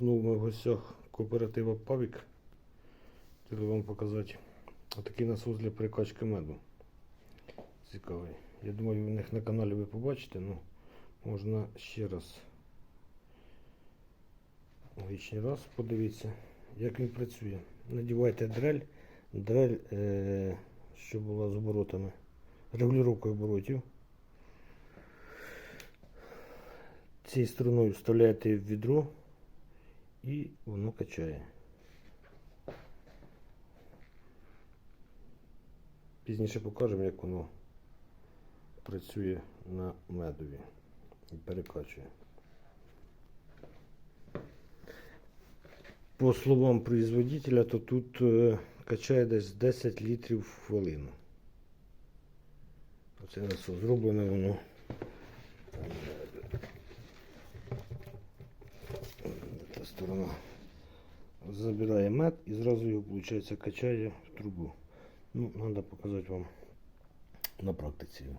Знову ми в гостях кооператива Павік. Хотіли вам показати отакий насос для перекачки меду. Цікавий. Я думаю, у них на каналі ви побачите, ну можна ще раз лишній раз подивіться, як він працює. Надівайте дрель, дрель, е, що була з оборотами, регулювання оборотів. Цією стороною вставляєте в відро і воно качає. Пізніше покажемо, як воно працює на медові і перекачує. По словам производителя, то тут е, качає десь 10 літрів в хвилину. Оце насос зроблене воно. Сторона забирає мед і зразу його, виходить, качає в трубу. Ну, треба показати вам на практиці. його.